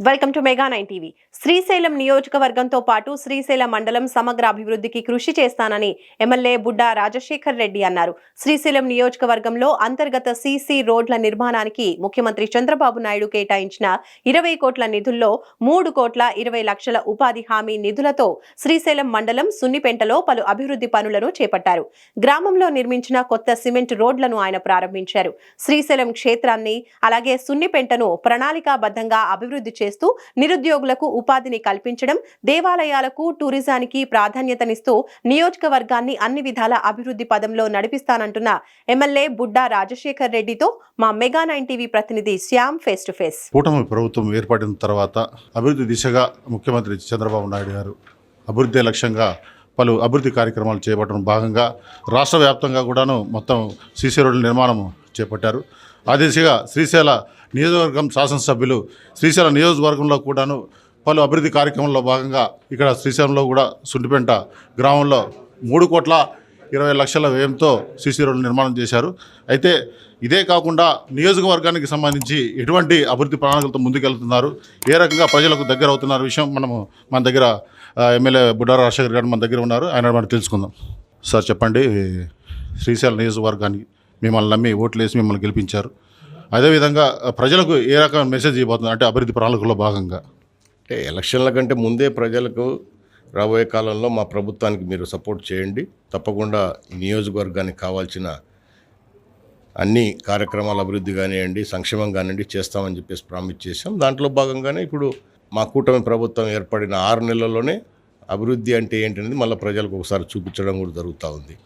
Welcome to mega nine TV Srisailam నియోజకవర్గంతో పాటు శ్రీశైలం మండలం సమగ్ర అభివృద్ధికి కృషి చేస్తానని ఎమ్మెల్యే బుడ్డా రాజశేఖర్ రెడ్డి అన్నారు. శ్రీశైలం నియోజకవర్గంలో అంతర్గత సీసీ రోడ్ల నిర్మాణానికి ముఖ్యమంత్రి చంద్రబాబు నాయుడు కేటాయించిన ఇరవై కోట్ల నిధుల్లో మూడు కోట్ల ఇరవై లక్షల ఉపాధి హామీ నిధులతో శ్రీశైలం మండలం సున్నిపెంటలో పలు అభివృద్ధి పనులను చేపట్టారు. గ్రామంలో నిర్మించిన కొత్త సిమెంట్ రోడ్లను ఆయన ప్రారంభించారు. శ్రీశైలం క్షేత్రాన్ని అలాగే సున్నిపెంటను ప్రణాళికాబద్ధంగా అభివృద్ధి చేస్తూ నిరుద్యోగులకు ఉపాధిని కల్పించడం దేవాలయాలకు టూరిజానికి ప్రాధాన్యతనిస్తూ నియోజకవర్గాన్ని అన్ని విధాల అభివృద్ధి పదంలో నడిపిస్తానంటున్న ఎమ్మెల్యే బుడ్డా రాజశేఖర్ రెడ్డితో మా మెగా నైన్ టీవీ ప్రతినిధి శ్యామ్ ఫేస్ టు ఫేస్. కూటమి ప్రభుత్వం ఏర్పడిన తర్వాత అభివృద్ధి దిశగా ముఖ్యమంత్రి చంద్రబాబు నాయుడు గారు అభివృద్ధి లక్ష్యంగా పలు అభివృద్ధి కార్యక్రమాలు చేపట్టడం భాగంగా రాష్ట్ర వ్యాప్తంగా కూడాను మొత్తం సీసీ రోడ్ల నిర్మాణం చేపట్టారు. ఆ దిశగా శ్రీశైల నియోజకవర్గం శాసనసభ్యులు శ్రీశైల నియోజకవర్గంలో కూడాను పలు అభివృద్ధి కార్యక్రమంలో భాగంగా ఇక్కడ శ్రీశైలంలో కూడా సుంటిపెంట గ్రామంలో మూడు కోట్ల ఇరవై లక్షల వ్యయంతో సీసీ రోడ్లు నిర్మాణం చేశారు. అయితే ఇదే కాకుండా నియోజకవర్గానికి సంబంధించి ఎటువంటి అభివృద్ధి ప్రణాళికలతో ముందుకెళ్తున్నారు? ఏ రకంగా ప్రజలకు దగ్గర అవుతున్నారు విషయం మనము మన దగ్గర ఎమ్మెల్యే బుడ్డార రాజశేఖర్ గారు మన దగ్గర ఉన్నారు. ఆయన మనం తెలుసుకుందాం. సార్ చెప్పండి శ్రీశైలం నియోజకవర్గానికి మిమ్మల్ని నమ్మి ఓట్లు వేసి మిమ్మల్ని గెలిపించారు. అదేవిధంగా ప్రజలకు ఏ రకమైన మెసేజ్ ఇవ్వబోతుంది? అంటే అభివృద్ధి ప్రణాళికలో భాగంగా. అంటే ఎలక్షన్ల కంటే ముందే ప్రజలకు రాబోయే కాలంలో మా ప్రభుత్వానికి మీరు సపోర్ట్ చేయండి. తప్పకుండా ఈ నియోజకవర్గానికి కావాల్సిన అన్ని కార్యక్రమాల అభివృద్ధి కానివ్వండి సంక్షేమం కానివ్వండి చేస్తామని చెప్పేసి ప్రామిస్ చేశాం. దాంట్లో భాగంగానే ఇప్పుడు మా కూటమి ప్రభుత్వం ఏర్పడిన ఆరు నెలల్లోనే అభివృద్ధి అంటే ఏంటనేది మళ్ళీ ప్రజలకు ఒకసారి చూపించడం కూడా జరుగుతూ ఉంది.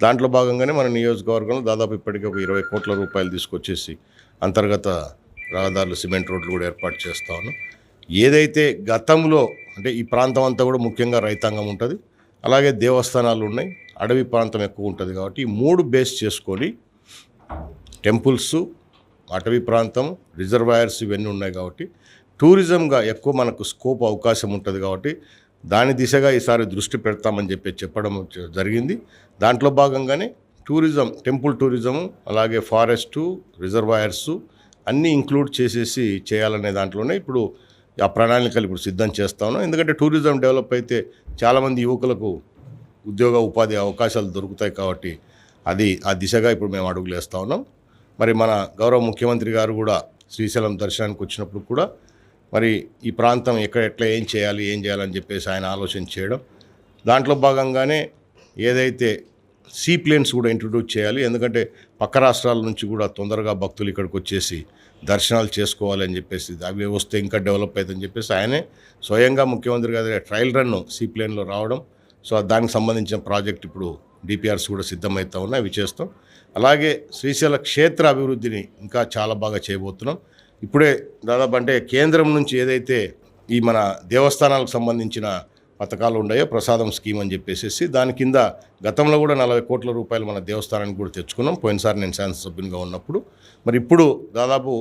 దాంట్లో భాగంగానే మన నియోజకవర్గంలో దాదాపు ఇప్పటికీ ఒక ఇరవై కోట్ల రూపాయలు తీసుకొచ్చేసి అంతర్గత రహదారులు సిమెంట్ రోడ్లు కూడా ఏర్పాటు చేస్తా ఉన్నాం. ఏదైతే గతంలో అంటే ఈ ప్రాంతం అంతా కూడా ముఖ్యంగా రైతాంగం ఉంటుంది అలాగే దేవస్థానాలు ఉన్నాయి అడవి ప్రాంతం ఎక్కువ ఉంటుంది కాబట్టి ఈ మూడు బేస్ చేసుకొని టెంపుల్స్ అటవీ ప్రాంతం రిజర్వాయర్స్ ఇవన్నీ ఉన్నాయి కాబట్టి టూరిజంగా ఎక్కువ మనకు స్కోప్ అవకాశం ఉంటుంది కాబట్టి దాని దిశగా ఈసారి దృష్టి పెడతామని చెప్పి చెప్పడం జరిగింది. దాంట్లో భాగంగానే టూరిజం టెంపుల్ టూరిజం అలాగే ఫారెస్టు రిజర్వాయర్స్ అన్నీ ఇంక్లూడ్ చేసేసి చేయాలనే దాంట్లోనే ఇప్పుడు ఆ ప్రణాళికలు ఇప్పుడు సిద్ధం చేస్తాను ఎందుకంటే టూరిజం డెవలప్ అయితే చాలామంది యువకులకు ఉద్యోగ ఉపాధి అవకాశాలు దొరుకుతాయి కాబట్టి అది ఆ దిశగా ఇప్పుడు మేము అడుగులు వేస్తూ ఉన్నాం. మరి మన గౌరవ ముఖ్యమంత్రి గారు కూడా శ్రీశైలం దర్శనానికి వచ్చినప్పుడు కూడా మరి ఈ ప్రాంతం ఎక్కడ ఎట్లా ఏం చేయాలి ఏం చేయాలని చెప్పేసి ఆయన ఆలోచన చేయడం. దాంట్లో భాగంగానే ఏదైతే సీ ప్లేన్స్ కూడా ఇంట్రడ్యూస్ చేయాలి. ఎందుకంటే పక్క రాష్ట్రాల నుంచి కూడా తొందరగా భక్తులు ఇక్కడికి వచ్చేసి దర్శనాలు చేసుకోవాలని చెప్పేసి అవి వస్తే ఇంకా డెవలప్ అవుతుందని చెప్పేసి ఆయనే స్వయంగా ముఖ్యమంత్రి గారి ట్రయల్ రన్ సీ ప్లేన్లో రావడం. సో దానికి సంబంధించిన ప్రాజెక్ట్ ఇప్పుడు డిపిఆర్స్ కూడా సిద్ధమవుతా ఉన్నాయి అవి చేస్తాం. అలాగే శ్రీశైల క్షేత్ర అభివృద్ధిని ఇంకా చాలా బాగా చేయబోతున్నాం. ఇప్పుడే దాదాపు అంటే కేంద్రం నుంచి ఏదైతే ఈ మన దేవస్థానాలకు సంబంధించిన పథకాలు ఉన్నాయో ప్రసాదం స్కీమ్ అని చెప్పేసి దాని కింద గతంలో కూడా నలభై కోట్ల రూపాయలు మన దేవస్థానానికి కూడా తెచ్చుకున్నాం. పోయినసారి నేను శాసనసభ్యునిగా ఉన్నప్పుడు. మరి ఇప్పుడు దాదాపు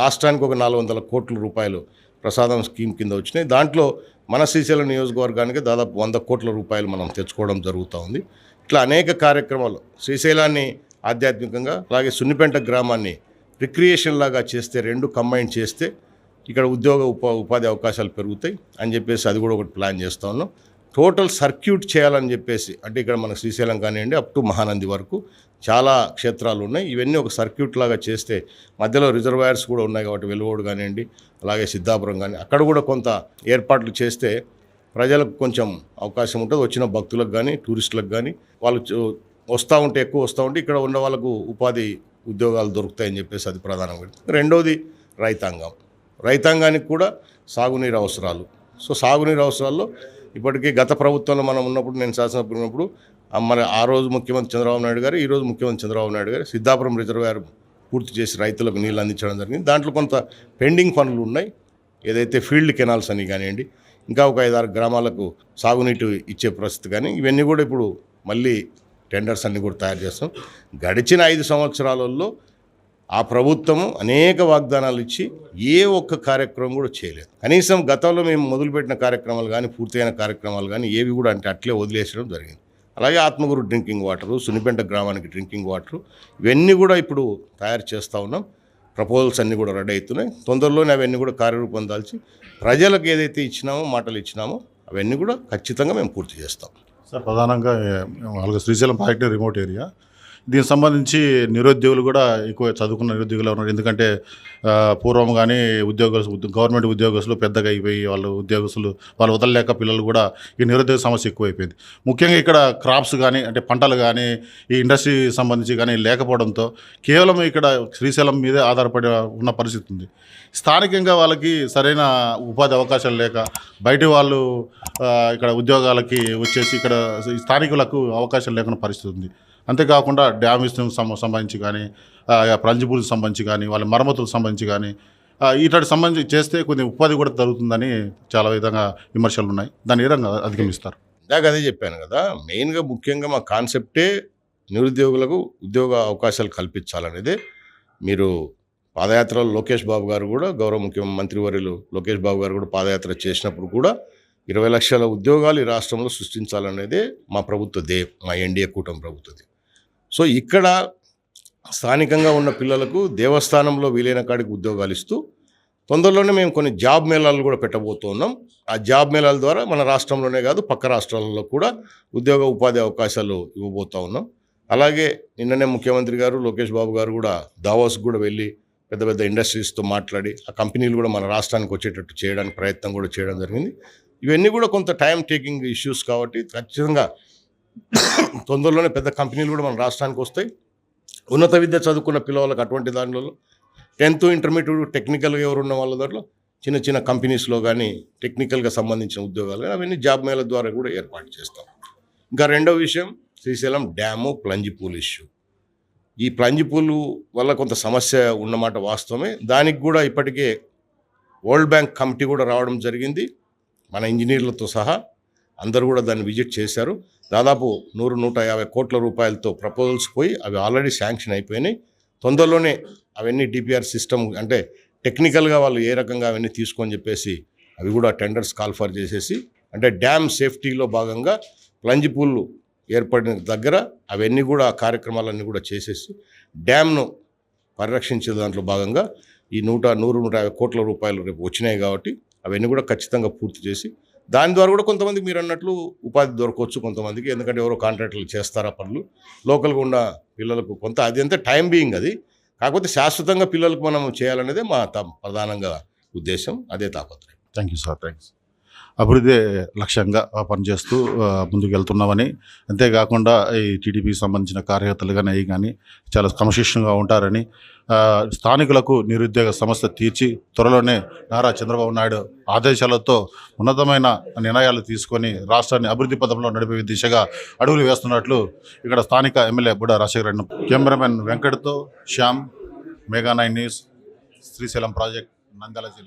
రాష్ట్రానికి ఒక నాలుగు వందల కోట్ల రూపాయలు ప్రసాదం స్కీమ్ కింద వచ్చినాయి. దాంట్లో మన శ్రీశైలం నియోజకవర్గానికి దాదాపు వంద కోట్ల రూపాయలు మనం తెచ్చుకోవడం జరుగుతూ ఉంది. ఇట్లా అనేక కార్యక్రమాలు శ్రీశైలాన్ని ఆధ్యాత్మికంగా అలాగే సున్నిపెంట గ్రామాన్ని రిక్రియేషన్ లాగా చేస్తే రెండు కంబైన్ చేస్తే ఇక్కడ ఉద్యోగ ఉపా ఉపాధి అవకాశాలు పెరుగుతాయి అని చెప్పేసి అది కూడా ఒకటి ప్లాన్ చేస్తూ ఉన్నాం. టోటల్ సర్క్యూట్ చేయాలని చెప్పేసి అంటే ఇక్కడ మనకు శ్రీశైలం కానివ్వండి అప్ టు మహానంది వరకు చాలా క్షేత్రాలు ఉన్నాయి. ఇవన్నీ ఒక సర్క్యూట్ లాగా చేస్తే మధ్యలో రిజర్వాయర్స్ కూడా ఉన్నాయి కాబట్టి వెలువడు కానివ్వండి అలాగే సిద్ధాపురం కానీ అక్కడ కూడా కొంత ఏర్పాట్లు చేస్తే ప్రజలకు కొంచెం అవకాశం ఉంటుంది. వచ్చిన భక్తులకు కానీ టూరిస్టులకు కానీ వాళ్ళు వస్తూ ఉంటే ఎక్కువ వస్తూ ఉంటే ఇక్కడ ఉన్న వాళ్ళకు ఉపాధి ఉద్యోగాలు దొరుకుతాయని చెప్పేసి అది ప్రధానంగా. రెండోది రైతాంగం. రైతాంగానికి కూడా సాగునీరు అవసరాలు. సో సాగునీరు అవసరాల్లో ఇప్పటికీ గత ప్రభుత్వంలో మనం ఉన్నప్పుడు నేను శాసనసభ్యులు ఉన్నప్పుడు ఆ మరి ఆ రోజు ముఖ్యమంత్రి చంద్రబాబు నాయుడు గారు ఈ రోజు ముఖ్యమంత్రి చంద్రబాబు నాయుడు గారు సిద్ధాపురం రిజర్వాయర్ పూర్తి చేసి రైతులకు నీళ్ళు అందించడం జరిగింది. దాంట్లో కొంత పెండింగ్ పనులు ఉన్నాయి. ఏదైతే ఫీల్డ్ కెనాల్స్ అని కానివ్వండి ఇంకా ఒక ఐదారు గ్రామాలకు సాగునీటి ఇచ్చే పరిస్థితి కానీ ఇవన్నీ కూడా ఇప్పుడు మళ్ళీ టెండర్స్ అన్నీ కూడా తయారు చేస్తాం. గడిచిన ఐదు సంవత్సరాలలో ఆ ప్రభుత్వము అనేక వాగ్దానాలు ఇచ్చి ఏ ఒక్క కార్యక్రమం కూడా చేయలేదు. కనీసం గతంలో మేము మొదలుపెట్టిన కార్యక్రమాలు కానీ పూర్తయిన కార్యక్రమాలు కానీ ఏవి కూడా అంటే అట్లే వదిలేసడం జరిగింది. అలాగే ఆత్మగురు డ్రింకింగ్ వాటరు సునిపెంట గ్రామానికి డ్రింకింగ్ వాటరు ఇవన్నీ కూడా ఇప్పుడు తయారు చేస్తూ ఉన్నాం. ప్రపోజల్స్ అన్నీ కూడా రెడీ అవుతున్నాయి. తొందరలోనే అవన్నీ కూడా కార్యరూపం దాల్చి ప్రజలకు ఏదైతే ఇచ్చినామో మాటలు ఇచ్చినామో అవన్నీ కూడా ఖచ్చితంగా మేము పూర్తి చేస్తాం. సార్ ప్రధానంగా వాళ్ళకి శ్రీశైలం ప్రాజెక్ట్ రిమోట్ ఏరియా దీనికి సంబంధించి నిరుద్యోగులు కూడా ఎక్కువ చదువుకున్న నిరుద్యోగులు ఉన్నారు. ఎందుకంటే పూర్వం కానీ ఉద్యోగస్తులు గవర్నమెంట్ ఉద్యోగస్తులు పెద్దగా అయిపోయి వాళ్ళు ఉద్యోగస్తులు వాళ్ళు వదలలేక పిల్లలు కూడా ఈ నిరుద్యోగ సమస్య ఎక్కువైపోయింది. ముఖ్యంగా ఇక్కడ క్రాప్స్ కానీ అంటే పంటలు కానీ ఈ ఇండస్ట్రీ సంబంధించి కానీ లేకపోవడంతో కేవలం ఇక్కడ శ్రీశైలం మీదే ఆధారపడి ఉన్న పరిస్థితి ఉంది. స్థానికంగా వాళ్ళకి సరైన ఉపాధి అవకాశాలు లేక బయట వాళ్ళు ఇక్కడ ఉద్యోగాలకి వచ్చేసి ఇక్కడ ఈ స్థానికులకు అవకాశాలు లేకుండా పరిస్థితి ఉంది. అంతేకాకుండా డ్యామ్ సంబంధించి కానీ ప్రంజిపూలకు సంబంధించి కానీ వాళ్ళ మరమ్మతులకు సంబంధించి కానీ ఇట్లాంటి సంబంధించి చేస్తే కొంచెం ఉపాధి కూడా జరుగుతుందని చాలా విధంగా విమర్శలు ఉన్నాయి. దాన్ని ఏ విధంగా అధిగమిస్తారు? ఇందాక అదే చెప్పాను కదా మెయిన్గా ముఖ్యంగా మా కాన్సెప్టే నిరుద్యోగులకు ఉద్యోగ అవకాశాలు కల్పించాలనేదే. మీరు పాదయాత్రలో లోకేష్ బాబు గారు కూడా గౌరవ ముఖ్యమంత్రి వర్యులు లోకేష్ బాబు గారు కూడా పాదయాత్ర చేసినప్పుడు కూడా ఇరవై లక్షల ఉద్యోగాలు ఈ రాష్ట్రంలో సృష్టించాలనేదే మా ప్రభుత్వ దే మా ఎన్డీఏ కూటమి ప్రభుత్వది. సో ఇక్కడ స్థానికంగా ఉన్న పిల్లలకు దేవస్థానంలో వీలైన కాడికి ఉద్యోగాలు ఇస్తూ తొందరలోనే మేము కొన్ని జాబ్ మేళాలు కూడా పెట్టబోతున్నాం. ఆ జాబ్ మేళాల ద్వారా మన రాష్ట్రంలోనే కాదు పక్క రాష్ట్రాలలో కూడా ఉద్యోగ ఉపాధి అవకాశాలు ఇవ్వబోతూ ఉన్నాం. అలాగే నిన్ననే ముఖ్యమంత్రి గారు లోకేష్ బాబు గారు కూడా దావోస్ కూడా వెళ్ళి పెద్ద పెద్ద ఇండస్ట్రీస్తో మాట్లాడి ఆ కంపెనీలు కూడా మన రాష్ట్రానికి వచ్చేటట్టు చేయడానికి ప్రయత్నం కూడా చేయడం జరిగింది. ఇవన్నీ కూడా కొంత టైం టేకింగ్ ఇష్యూస్ కాబట్టి ఖచ్చితంగా తొందరలోనే పెద్ద కంపెనీలు కూడా మన రాష్ట్రానికి వస్తాయి. ఉన్నత విద్య చదువుకున్న పిల్లవాళ్ళకి అటువంటి దానిలో టెన్త్ ఇంటర్మీడియట్ టెక్నికల్గా ఎవరు ఉన్న వాళ్ళ దాంట్లో చిన్న చిన్న కంపెనీస్లో కానీ టెక్నికల్గా సంబంధించిన ఉద్యోగాలు కానీ అవన్నీ జాబ్ మేళ ద్వారా కూడా ఏర్పాటు చేస్తాం. ఇంకా రెండో విషయం Srisailam dam plunge pool issue. ఈ ప్లంజి పూలు వల్ల కొంత సమస్య ఉన్నమాట వాస్తవమే. దానికి కూడా ఇప్పటికే వరల్డ్ బ్యాంక్ కమిటీ కూడా రావడం జరిగింది. మన ఇంజనీర్లతో సహా అందరూ కూడా దాన్ని విజిట్ చేశారు. దాదాపు నూరు నూట యాభై కోట్ల రూపాయలతో ప్రపోజల్స్ పోయి అవి ఆల్రెడీ శాంక్షన్ అయిపోయినాయి. తొందరలోనే అవన్నీ డిపిఆర్ సిస్టమ్ అంటే టెక్నికల్గా వాళ్ళు ఏ రకంగా అవన్నీ తీసుకొని చెప్పేసి అవి కూడా టెండర్స్ కాల్ఫర్ చేసేసి అంటే డ్యామ్ సేఫ్టీలో భాగంగా ప్లంజ్ పూల్ ఏర్పడిన దగ్గర అవన్నీ కూడా ఆ కార్యక్రమాలన్నీ కూడా చేసేసి డ్యామ్ను పరిరక్షించే దాంట్లో భాగంగా ఈ నూట నూరు నూట యాభై కోట్ల రూపాయలు రేపు వచ్చినాయి కాబట్టి అవన్నీ కూడా ఖచ్చితంగా పూర్తి చేసి దాని ద్వారా కూడా కొంతమంది మీరు అన్నట్లు ఉపాధి దొరకవచ్చు కొంతమందికి. ఎందుకంటే ఎవరో కాంట్రాక్టులు చేస్తారా పనులు. లోకల్గా ఉన్న పిల్లలకు కొంత అది అంతా టైం బీయింగ్ అది. కాకపోతే శాశ్వతంగా పిల్లలకు మనం చేయాలనేదే మా త- ప్రధానంగా ఉద్దేశం. అదే తాపత్రయం. Thank you sir. థ్యాంక్స్ అభివృద్ధి లక్ష్యంగా పనిచేస్తూ ఆ, ముందుకు వెళ్తున్నామని అంతేకాకుండా ఈ టీడీపీకి సంబంధించిన కార్యకర్తలు కానీ అవి కానీ చాలా క్రమశిక్షణగా ఉంటారని స్థానికులకు నిరుద్యోగ సమస్య తీర్చి త్వరలోనే నారా చంద్రబాబు నాయుడు ఆదేశాలతో ఉన్నతమైన నిర్ణయాలు తీసుకొని రాష్ట్రాన్ని అభివృద్ధి పథంలో నడిపే దిశగా అడుగులు వేస్తున్నట్లు ఇక్కడ స్థానిక MLA Budda Rajasekhara Reddy cameraman వెంకట్తో Shyam mega nine news Srisailam project Nandyal జిల్లా.